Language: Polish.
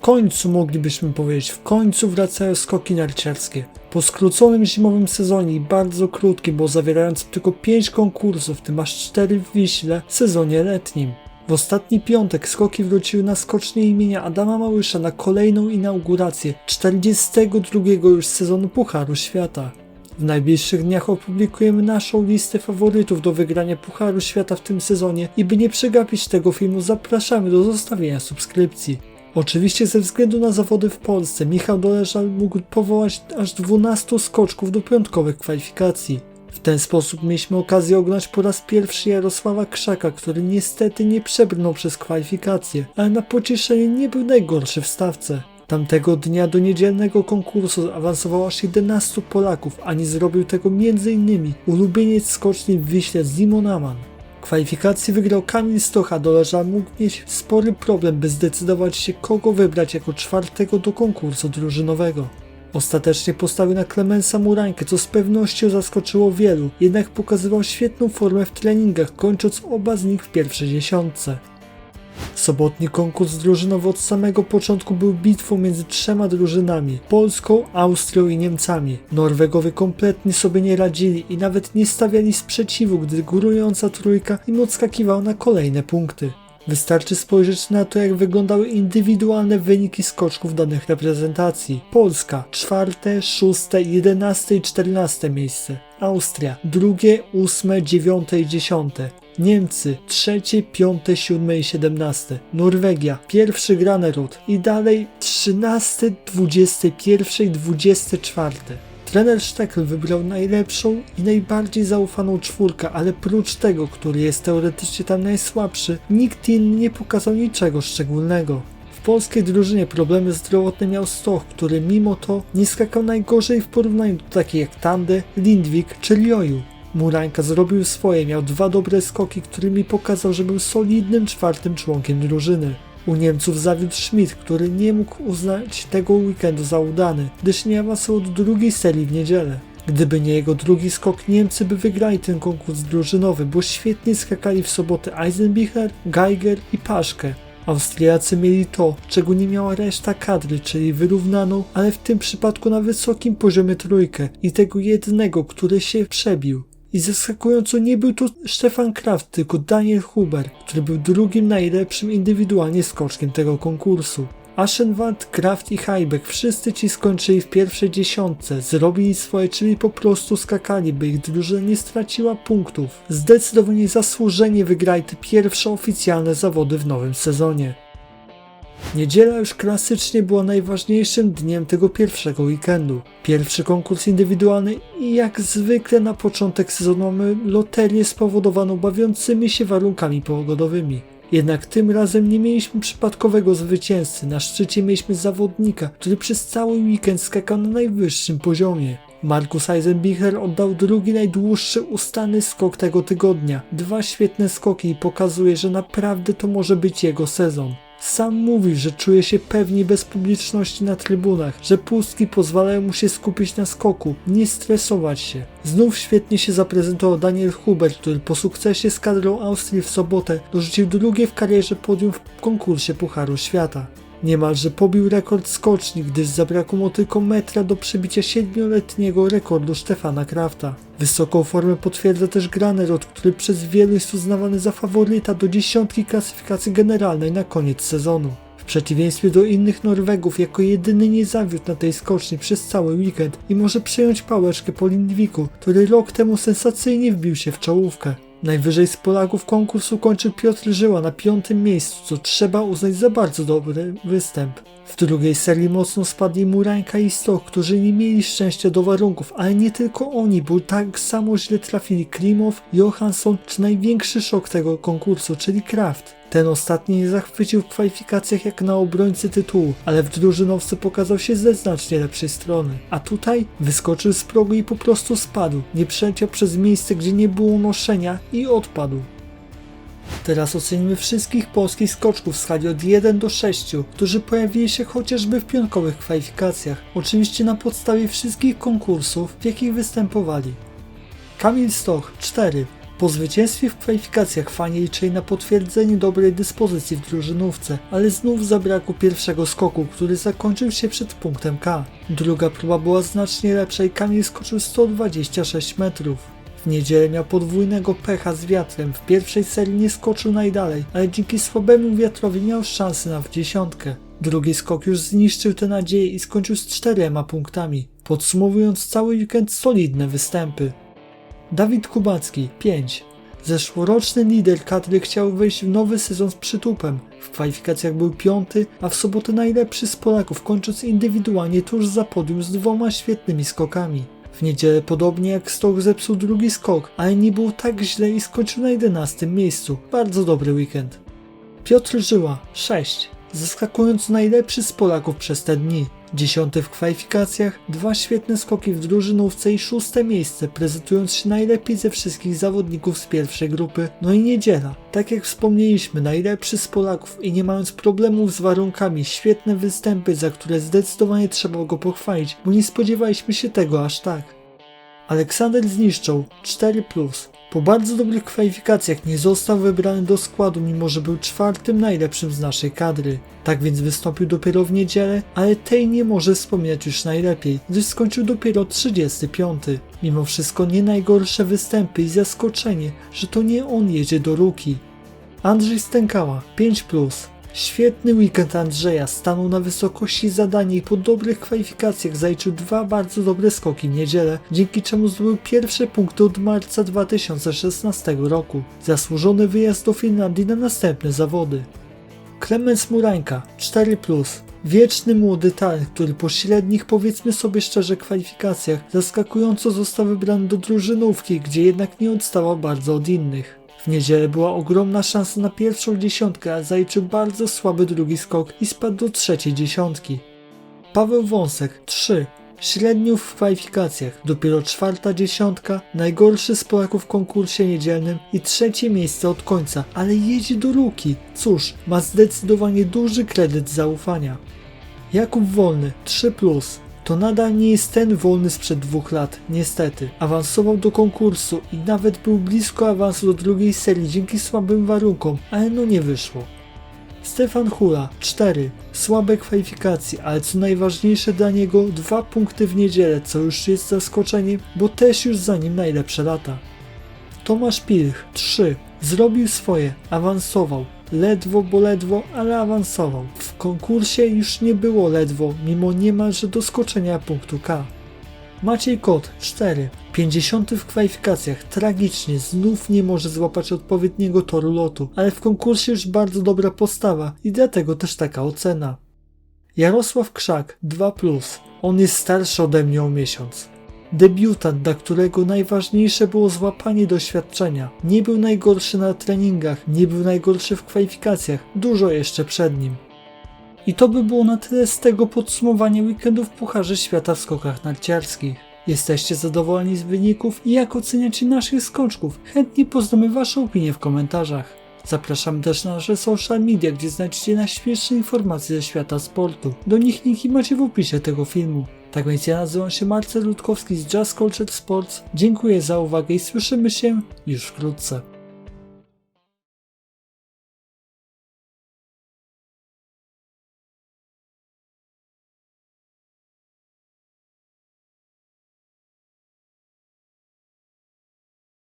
końcu moglibyśmy powiedzieć, w końcu wracają skoki narciarskie. Po skróconym zimowym sezonie i bardzo krótkim, bo zawierającym tylko 5 konkursów, w tym aż 4 w Wiśle, sezonie letnim. W ostatni piątek skoki wróciły na skocznie imienia Adama Małysza na kolejną inaugurację 42 już sezonu Pucharu Świata. W najbliższych dniach opublikujemy naszą listę faworytów do wygrania Pucharu Świata w tym sezonie i by nie przegapić tego filmu zapraszamy do zostawienia subskrypcji. Oczywiście ze względu na zawody w Polsce Michał Doleżal mógł powołać aż 12 skoczków do piątkowych kwalifikacji. W ten sposób mieliśmy okazję oglądać po raz pierwszy Jarosława Krzaka, który niestety nie przebrnął przez kwalifikacje, ale na pocieszenie nie był najgorszy w stawce. Tamtego dnia do niedzielnego konkursu awansowało aż 11 Polaków, a nie zrobił tego m.in. ulubieniec skoczni w Wiśle Zimon Aman. Kwalifikacje wygrał Kamil Stocha, doleża mógł mieć spory problem, by zdecydować się kogo wybrać jako czwartego do konkursu drużynowego. Ostatecznie postawił na Klemensa Murańkę, co z pewnością zaskoczyło wielu, jednak pokazywał świetną formę w treningach, kończąc oba z nich w pierwszej dziesiątce. Sobotni konkurs drużynowy od samego początku był bitwą między trzema drużynami Polską, Austrią i Niemcami. Norwegowie kompletnie sobie nie radzili i nawet nie stawiali sprzeciwu, gdy górująca trójka im odskakiwała na kolejne punkty. Wystarczy spojrzeć na to, jak wyglądały indywidualne wyniki skoczków danych reprezentacji. Polska czwarte, szóste, jedenaste i czternaste miejsce. Austria drugie, ósme, dziewiąte i dziesiąte. Niemcy trzecie, piąte, siódme i siedemnaste. Norwegia pierwszy Granerud i dalej trzynasty, dwudziesty pierwszy i dwudziesty czwarty. Trener Sztekl wybrał najlepszą i najbardziej zaufaną czwórkę, ale prócz tego, który jest teoretycznie tam najsłabszy, nikt inny nie pokazał niczego szczególnego. W polskiej drużynie problemy zdrowotne miał Stoch, który mimo to nie skakał najgorzej w porównaniu do takich jak Tande, Lindwik czy Ljoju. Murańka zrobił swoje, miał dwa dobre skoki, którymi pokazał, że był solidnym czwartym członkiem drużyny. U Niemców zawiódł Schmidt, który nie mógł uznać tego weekendu za udany, gdyż nie awansował do drugiej serii w niedzielę. Gdyby nie jego drugi skok, Niemcy by wygrali ten konkurs drużynowy, bo świetnie skakali w sobotę Eisenbichler, Geiger i Paszkę. Austriacy mieli to, czego nie miała reszta kadry, czyli wyrównaną, ale w tym przypadku na wysokim poziomie trójkę i tego jednego, który się przebił. I zaskakująco nie był to Stefan Kraft, tylko Daniel Huber, który był drugim najlepszym indywidualnie skoczkiem tego konkursu. Aschenwald, Kraft i Heibeck wszyscy ci skończyli w pierwszej dziesiątce, zrobili swoje, czyli po prostu skakali, by ich drużyna nie straciła punktów. Zdecydowanie zasłużenie wygrali te pierwsze oficjalne zawody w nowym sezonie. Niedziela już klasycznie była najważniejszym dniem tego pierwszego weekendu. Pierwszy konkurs indywidualny i jak zwykle na początek sezonu mamy loterię spowodowaną bawiącymi się warunkami pogodowymi. Jednak tym razem nie mieliśmy przypadkowego zwycięzcy. Na szczycie mieliśmy zawodnika, który przez cały weekend skakał na najwyższym poziomie. Markus Eisenbichler oddał drugi najdłuższy ustany skok tego tygodnia. Dwa świetne skoki i pokazuje, że naprawdę to może być jego sezon. Sam mówi, że czuje się pewnie bez publiczności na trybunach, że pustki pozwalają mu się skupić na skoku, nie stresować się. Znów świetnie się zaprezentował Daniel Hubert, który po sukcesie z kadrą Austrii w sobotę dorzucił drugie w karierze podium w konkursie Pucharu Świata. Niemalże pobił rekord skoczni, gdyż zabrakło mu tylko metra do przebicia siedmioletniego rekordu Stefana Krafta. Wysoką formę potwierdza też Granerod, który przez wielu jest uznawany za faworyta do dziesiątki klasyfikacji generalnej na koniec sezonu. W przeciwieństwie do innych Norwegów, jako jedyny nie zawiódł na tej skoczni przez cały weekend i może przejąć pałeczkę po Lindwiku, który rok temu sensacyjnie wbił się w czołówkę. Najwyżej z Polaków konkurs ukończył Piotr Żyła na piątym miejscu, co trzeba uznać za bardzo dobry występ. W drugiej serii mocno spadli Murańka i Stoch, którzy nie mieli szczęścia do warunków, ale nie tylko oni, bo tak samo źle trafili Klimow, Johansson czy największy szok tego konkursu, czyli Kraft. Ten ostatni nie zachwycił w kwalifikacjach jak na obrońcy tytułu, ale w drużynowce pokazał się ze znacznie lepszej strony. A tutaj wyskoczył z progu i po prostu spadł. Nie przeleciał przez miejsce, gdzie nie było noszenia i odpadł. Teraz ocenimy wszystkich polskich skoczków w skali od 1 do 6, którzy pojawili się chociażby w piątkowych kwalifikacjach, oczywiście na podstawie wszystkich konkursów, w jakich występowali. Kamil Stoch 4, Po zwycięstwie w kwalifikacjach fani liczyli na potwierdzenie dobrej dyspozycji w drużynówce, ale znów zabrakło pierwszego skoku, który zakończył się przed punktem K. Druga próba była znacznie lepsza i Kamil skoczył 126 metrów. W niedzielę miał podwójnego pecha z wiatrem, w pierwszej serii nie skoczył najdalej, ale dzięki słabemu wiatrowi miał szansę na w dziesiątkę. Drugi skok już zniszczył te nadzieje i skończył z czterema punktami. Podsumowując cały weekend solidne występy. Dawid Kubacki 5. Zeszłoroczny lider kadry chciał wejść w nowy sezon z przytupem. W kwalifikacjach był piąty, a w sobotę najlepszy z Polaków, kończąc indywidualnie tuż za podium z dwoma świetnymi skokami. W niedzielę podobnie jak Stok zepsuł drugi skok, ale nie było tak źle i skończył na 11 miejscu. Bardzo dobry weekend. Piotr Żyła 6. Zaskakując najlepszy z Polaków przez te dni. Dziesiąty w kwalifikacjach, dwa świetne skoki w drużynówce i szóste miejsce, prezentując się najlepiej ze wszystkich zawodników z pierwszej grupy. No i niedziela. Tak jak wspomnieliśmy, najlepszy z Polaków i nie mając problemów z warunkami, świetne występy, za które zdecydowanie trzeba go pochwalić, bo nie spodziewaliśmy się tego aż tak. Aleksander zniszczał 4. Po bardzo dobrych kwalifikacjach nie został wybrany do składu, mimo że był czwartym najlepszym z naszej kadry. Tak więc wystąpił dopiero w niedzielę, ale tej nie może wspominać już najlepiej, gdyż skończył dopiero 35. Mimo wszystko nie najgorsze występy i zaskoczenie, że to nie on jedzie do Ruki. Andrzej Stękała 5. Świetny weekend Andrzeja stanął na wysokości zadania i po dobrych kwalifikacjach zaliczył dwa bardzo dobre skoki w niedzielę, dzięki czemu zdobył pierwsze punkty od marca 2016 roku. Zasłużony wyjazd do Finlandii na następne zawody. Klemens Murańka 4. Wieczny młody talent, który po średnich, powiedzmy sobie szczerze, kwalifikacjach zaskakująco został wybrany do drużynówki, gdzie jednak nie odstawał bardzo od innych. W niedzielę była ogromna szansa na pierwszą dziesiątkę, a zaliczył bardzo słaby drugi skok i spadł do trzeciej dziesiątki. Paweł Wąsek 3. Średnią w kwalifikacjach, dopiero czwarta dziesiątka, najgorszy z Polaków w konkursie niedzielnym i trzecie miejsce od końca, ale jedzie do Ruki. Cóż, ma zdecydowanie duży kredyt zaufania. Jakub Wolny 3. To nadal nie jest ten wolny sprzed dwóch lat, niestety. Awansował do konkursu i nawet był blisko awansu do drugiej serii dzięki słabym warunkom, ale no nie wyszło. Stefan Hula 4. Słabe kwalifikacje, ale co najważniejsze dla niego dwa punkty w niedzielę, co już jest zaskoczeniem, bo też już za nim najlepsze lata. Tomasz Pilch 3. Zrobił swoje, awansował. Ledwo, bo ledwo, ale awansował. W konkursie już nie było ledwo, mimo niemalże doskoczenia punktu K. Maciej Kot 4. 50 w kwalifikacjach, tragicznie, znów nie może złapać odpowiedniego toru lotu, ale w konkursie już bardzo dobra postawa i dlatego też taka ocena. Jarosław Krzak 2. On jest starszy ode mnie o miesiąc. Debiutant, dla którego najważniejsze było złapanie doświadczenia. Nie był najgorszy na treningach, nie był najgorszy w kwalifikacjach, dużo jeszcze przed nim. I to by było na tyle z tego podsumowania weekendu w Pucharze Świata w skokach narciarskich. Jesteście zadowoleni z wyników i jak oceniacie naszych skoczków? Chętnie poznamy Wasze opinie w komentarzach. Zapraszam też na nasze social media, gdzie znajdziecie najświeższe informacje ze świata sportu. Do nich linki macie w opisie tego filmu. Tak więc ja nazywam się Marcel Rutkowski z Just Culture Sports. Dziękuję za uwagę i słyszymy się już wkrótce.